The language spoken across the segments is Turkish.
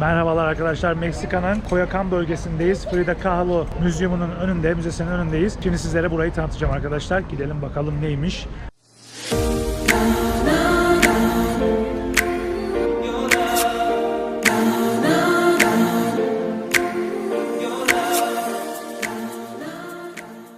Merhabalar arkadaşlar. Meksika'nın Coyoacán bölgesindeyiz. Frida Kahlo Müzeyumu'nun önünde, müzesinin önündeyiz. Şimdi sizlere burayı tanıtacağım arkadaşlar. Gidelim bakalım neymiş.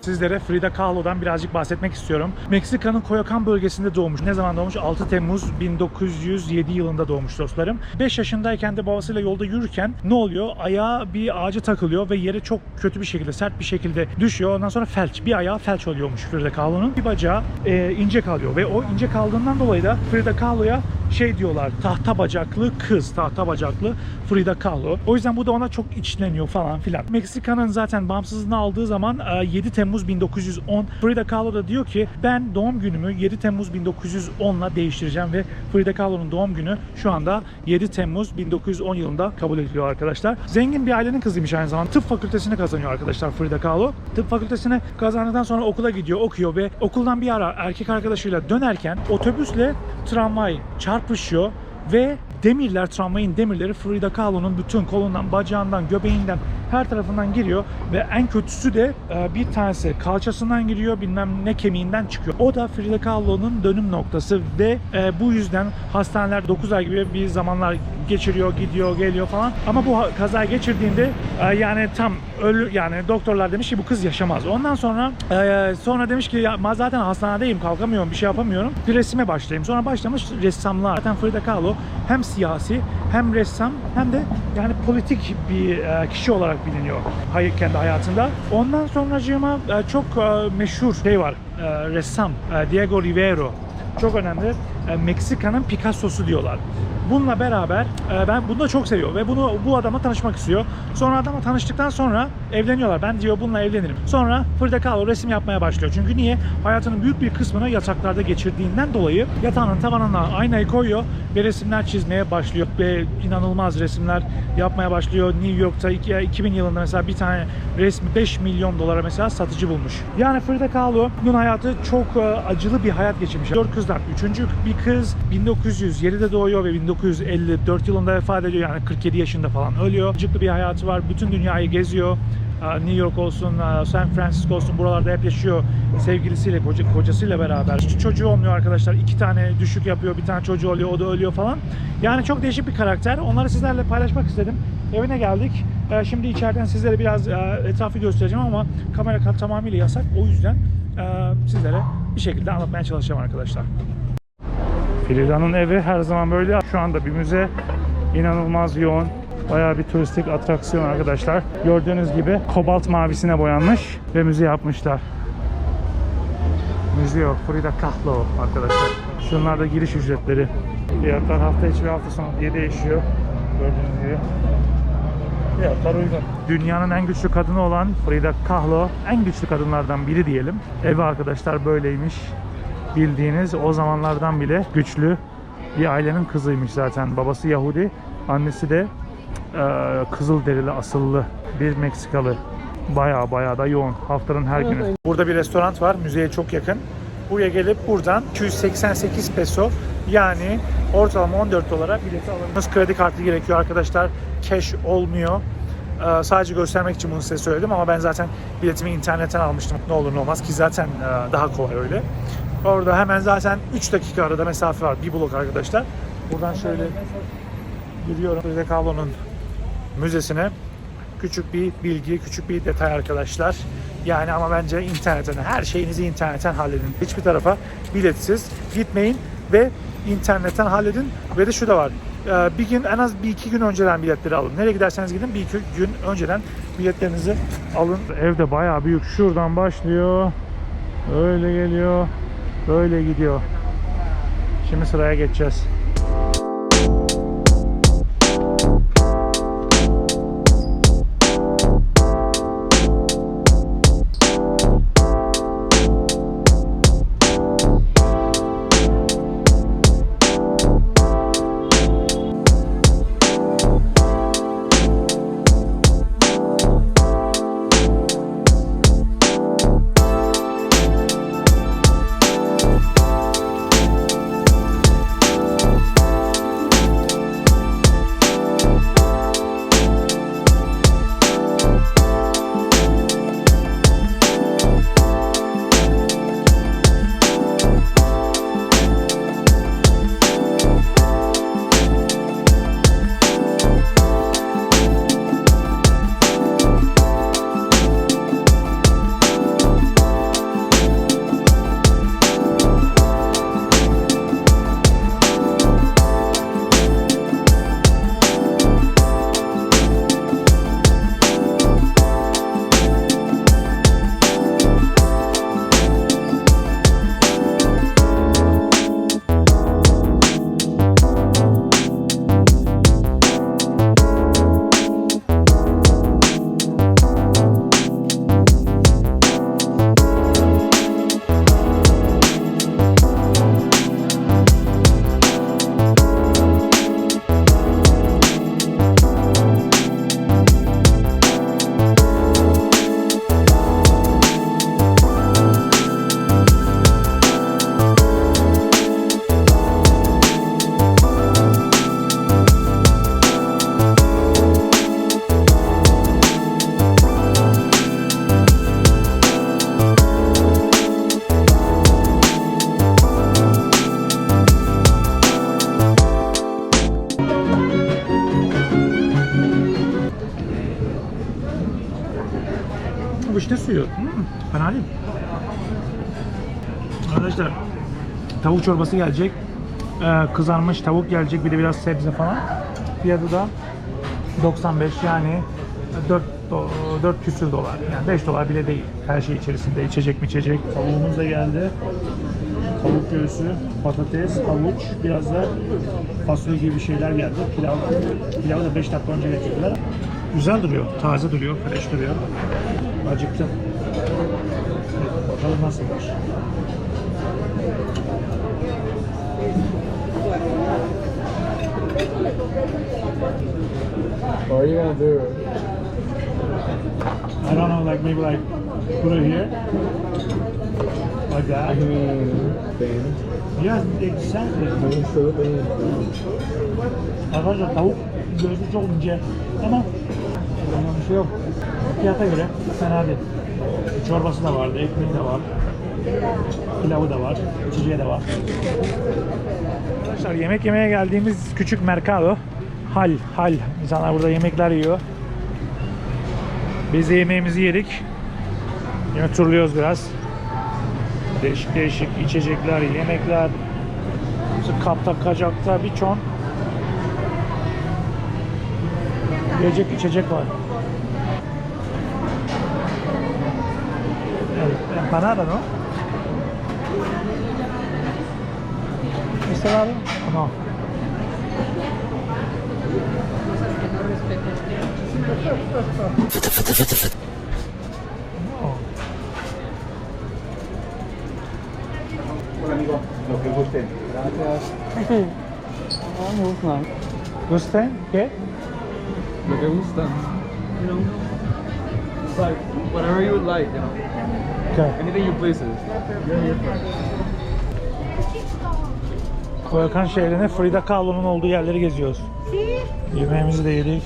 Sizlere Frida Kahlo'dan birazcık bahsetmek istiyorum. Meksika'nın Coyoacán bölgesinde doğmuş. Ne zaman doğmuş? 6 Temmuz 1907 yılında doğmuş dostlarım. 5 yaşındayken de babasıyla yolda yürürken ne oluyor? Ayağı bir ağaca takılıyor ve yere çok kötü bir şekilde, sert bir şekilde düşüyor. Ondan sonra felç. Bir ayağı felç oluyormuş Frida Kahlo'nun. Bir bacağı e, ince kalıyor ve o ince kaldığından dolayı da Frida Kahlo'ya şey diyorlar tahta bacaklı kız, tahta bacaklı Frida Kahlo. O yüzden bu da ona çok içleniyor falan filan. Meksika'nın zaten bağımsızlığını aldığı zaman e, 7 Temmuz 1910 Frida Kahlo da diyor ki ben doğum günümü 7 Temmuz 1910'la değiştireceğim ve Frida Kahlo'nun doğum günü şu anda 7 Temmuz 1910 yılında kabul ediliyor arkadaşlar. Zengin bir ailenin kızıymış aynı zamanda. Tıp fakültesini kazanıyor arkadaşlar Frida Kahlo. Tıp fakültesini kazandıktan sonra okula gidiyor, okuyor ve okuldan bir ara erkek arkadaşıyla dönerken otobüsle tramvay çarpışıyor ve demirler, tramvayın demirleri Frida Kahlo'nun bütün kolundan, bacağından, göbeğinden her tarafından giriyor ve en kötüsü de e, bir tanesi kalçasından giriyor bilmem ne kemiğinden çıkıyor. O da Frida Kahlo'nun dönüm noktası ve e, bu yüzden hastaneler 9 ay gibi bir zamanlar geçiriyor, gidiyor, geliyor falan. Ama bu kaza geçirdiğinde e, yani tam ölü yani doktorlar demiş ki bu kız yaşamaz. Ondan sonra sonra demiş ki ya zaten hastanedeyim kalkamıyorum bir şey yapamıyorum. Bir resime başlayayım. Sonra başlamış ressamlar. Zaten Frida Kahlo hem siyasi hem ressam hem de yani politik bir kişi olarak biliniyor hayır kendi hayatında. Ondan sonracığıma e, çok e, meşhur şey var. e, ressam Diego Rivero. Çok önemli. E, Meksika'nın Picasso'su diyorlar. Bununla beraber e, ben bunu da çok seviyor ve bunu bu adamla tanışmak istiyor. Sonra adamla tanıştıktan sonra evleniyorlar. Ben diyor bununla evlenirim. Sonra Frida Kahlo resim yapmaya başlıyor. Çünkü niye? Hayatının büyük bir kısmını yataklarda geçirdiğinden dolayı yatağının tavanına aynayı koyuyor ve resimler çizmeye başlıyor ve inanılmaz resimler yapmaya başlıyor. New York'ta iki- 2000 yılında mesela bir tane resmi 5 milyon dolara mesela satıcı bulmuş. Yani Frida Kahlo'nun hayatı çok e, acılı bir hayat geçirmiş. Dört kızdan üçüncü bir kız 1907'de doğuyor ve 1954 yılında vefat ediyor. Yani 47 yaşında falan ölüyor. Acıklı bir hayatı var. Bütün dünyayı geziyor. New York olsun, San Francisco olsun buralarda hep yaşıyor sevgilisiyle, koca- kocasıyla beraber. Hiç çocuğu olmuyor arkadaşlar. İki tane düşük yapıyor, bir tane çocuğu oluyor, o da ölüyor falan. Yani çok değişik bir karakter. Onları sizlerle paylaşmak istedim. Evine geldik. Şimdi içeriden sizlere biraz etrafı göstereceğim ama kamera tamamıyla yasak. O yüzden sizlere bir şekilde anlatmaya çalışacağım arkadaşlar. Frida'nın evi her zaman böyle. Şu anda bir müze inanılmaz yoğun. Bayağı bir turistik atraksiyon arkadaşlar. Gördüğünüz gibi kobalt mavisine boyanmış ve müze yapmışlar. Müzeo Frida Kahlo arkadaşlar. Şunlar da giriş ücretleri. Fiyatlar hafta içi ve hafta sonu diye değişiyor. Gördüğünüz gibi. Fiyatlar uygun. Dünyanın en güçlü kadını olan Frida Kahlo en güçlü kadınlardan biri diyelim. Evi arkadaşlar böyleymiş. Bildiğiniz o zamanlardan bile güçlü bir ailenin kızıymış zaten. Babası Yahudi, annesi de e, Kızılderili asıllı bir Meksikalı. Baya baya da yoğun. Haftanın her günü. Burada bir restoran var. Müzeye çok yakın. Buraya gelip buradan 288 peso yani ortalama 14 dolara bileti alabilirsiniz. Kredi kartı gerekiyor arkadaşlar. Cash olmuyor. Ee, sadece göstermek için bunu size söyledim ama ben zaten biletimi internetten almıştım. Ne olur ne olmaz ki zaten e, daha kolay öyle. Orada hemen zaten 3 dakika arada mesafe var. Bir blok arkadaşlar. Buradan şöyle yürüyorum. Frida Kahlo'nun müzesine. Küçük bir bilgi, küçük bir detay arkadaşlar. Yani ama bence internetten, her şeyinizi internetten halledin. Hiçbir tarafa biletsiz gitmeyin ve internetten halledin. Ve de şu da var. Ee, Bir gün en az bir iki gün önceden biletleri alın. Nereye giderseniz gidin bir iki gün önceden biletlerinizi alın. Evde bayağı büyük. Şuradan başlıyor. Öyle geliyor. Böyle gidiyor. Şimdi sıraya geçeceğiz. Vişne suyu. Hmm, fena değil. Arkadaşlar tavuk çorbası gelecek. Ee, kızarmış tavuk gelecek. Bir de biraz sebze falan. Fiyatı da 95 yani 4 do- 4 küsür dolar. Yani 5 dolar bile değil. Her şey içerisinde. içecek mi içecek. Tavuğumuz da geldi. Tavuk göğsü, patates, havuç, biraz da fasulye gibi şeyler geldi. Pilav, pilavı da 5 dakika önce getirdiler. Güzel duruyor, taze duruyor, fresh duruyor. Acıktım. Bakalım nasılmış. What are you gonna do? I don't know, like maybe like put it here. Like that. I mean, band. Yes, exactly. I mean, show band. Arkadaşlar tavuk göğsü çok ince ama bir şey yok. Fiyata göre fena değil. Çorbası da vardı, ekmeği de var. Pilavı da var, içeceği de var. Arkadaşlar yemek yemeye geldiğimiz küçük mercado. Hal, hal. İnsanlar burada yemekler yiyor. Biz de yemeğimizi yedik. Yine biraz. Değişik değişik içecekler, yemekler. Kapta, kacakta bir çon Jedzie, jedzie koło. Empanada, no? ¿Este lado o no? Hola amigo, lo que gusten. Gracias. no, no. ¿Gusten? ¿Qué? Lo que gustan. You know, it's like whatever you would like, you know. ¿Qué? Anything you it. Volkan şehrine Frida Kahlo'nun olduğu yerleri geziyoruz. Yemeğimizi de yedik.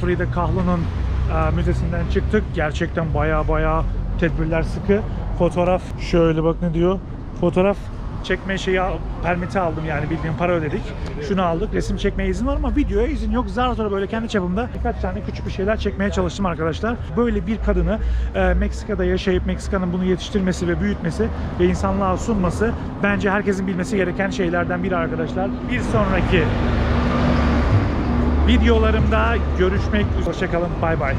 Frida Kahlo'nun e, müzesinden çıktık. Gerçekten baya baya tedbirler sıkı. Fotoğraf şöyle bak ne diyor. Fotoğraf çekme şeyi permiti aldım yani bildiğin para ödedik. Şunu aldık. Resim çekmeye izin var ama videoya izin yok. Zar zor böyle kendi çapımda birkaç tane küçük bir şeyler çekmeye çalıştım arkadaşlar. Böyle bir kadını e, Meksika'da yaşayıp Meksika'nın bunu yetiştirmesi ve büyütmesi ve insanlığa sunması bence herkesin bilmesi gereken şeylerden biri arkadaşlar. Bir sonraki videolarımda görüşmek üzere. Hoşçakalın. Bay bay.